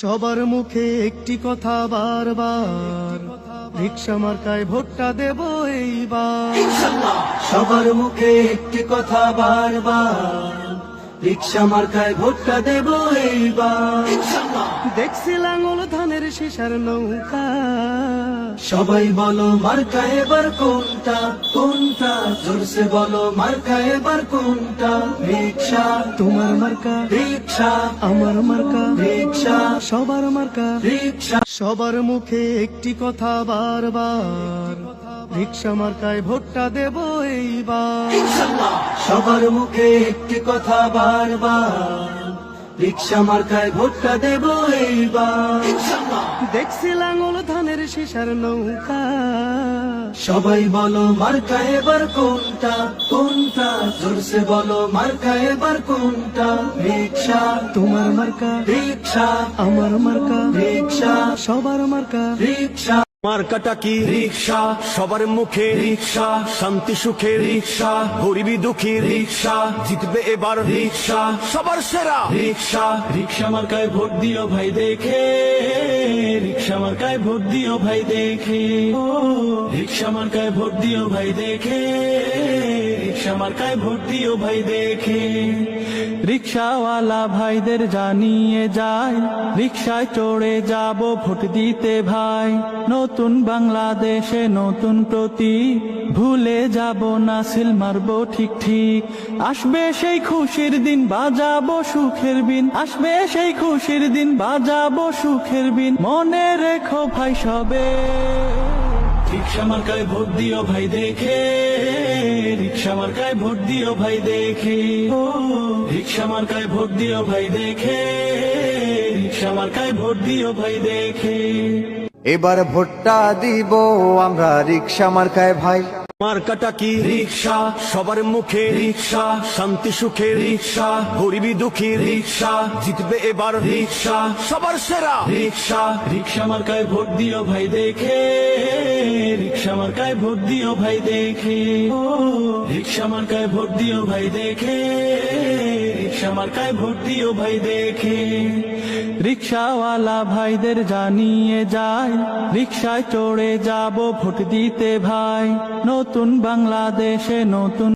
সবার মুখে একটি কথা বারবার। রিক্সা মার্কায় ভোটটা দেব এইবার। সবার মুখে একটি কথা বারবার। রিক্সা মার্কায় ভোটটা দেব এইবার। দেখছি লাঙল ধানের শিশার নৌকা। সবাই বলো মার্কা এবার কোনটা? কোনটা? জোরসে বলো মার্কা এবার কোনটা? রিক্সা। তোমার মার্কা। রিক্সা। আমার মার্কা। রিক্সা। সবার মার্কা। রিক্সা। সবার মুখে একটি কথা বারবার। রিক্সা মার্কায় ভোটটা দেব এইবার। সবার মুখে একটি কথা বারবার। রিক্সা মার্কায় ভোটটা দেব এইবার। দেখছি লাঙল ধানের শিশার নৌকা। সবাই বলো মার্কা এবার কোনটা? কোনটা? জোরসে বলো মার্কা এবার কোনটা? রিক্সা। তোমার মার্কা। রিক্সা। আমার মার্কা। রিক্সা। সবার মার্কা। রিক্সা। মার্কাটা কি? রিক্সা। সবার মুখে রিক্সা। শান্তি সুখে রিক্সা। গরিবি দুঃখী রিক্সা। জিতবে এবার রিক্সা। সবার সেরা। রিক্সা। রিক্সা মার্কায় ভোট দিও ভাই দেখে। রিক্সা মার্কায় ভোট দিও ভাই দেখে। রিক্সা মার্কায় ভোট দিও ভাই দেখে। রিক্সা মার্কায় ভোট দিও ভাই দেখে। রিক্সাওয়ালা ভাইদের জানিয়ে যায়, রিক্সায় চড়ে যাব ভোট দিতে ভাই। নতুন বাংলাদেশে নতুন প্রতি, ভুলে যাব না সিল মারবো ঠিক ঠিক। আসবে সেই খুশির দিন, বাজাবো সুখের বিন। আসবে সেই খুশির দিন, বাজাবো সুখের বিন। মনে রেখো ভাই সবে। রিক্সা মার্কায় ভোট দিও ভাই দেখে, রিক্সা মার্কায় ভোট দিও ভাই দেখে। রিক্সা মার্কায় ভোট দিও ভাই দেখে, রিক্সা মার্কায় ভোট দিও ভাই দেখে। এবার ভোটটা দিব আমরা রিক্সা মার্কায় ভাই। মার্কাটা কি? রিক্সা। সবার মুখে রিক্সা। শান্তি সুখে রিক্সা। গরিবি দুঃখী রিক্সা। জিতবে এবার রিক্সা। সবার সেরা। রিক্সা। রিক্সা মার্কায় ভোট দিও ভাই দেখে। রিক্সা মার্কায় ভোট দিও ভাই দেখে। রিক্সা মার্কায় ভোট দিও ভাই দেখে। রিক্সা মার্কায় ভোট দিও ভাই দেখে। রিক্সাওয়ালা ভাইদের জানিয়ে যায়, রিক্সায় চড়ে যাব ভোট দিতে ভাই। নতুন বাংলাদেশে নতুন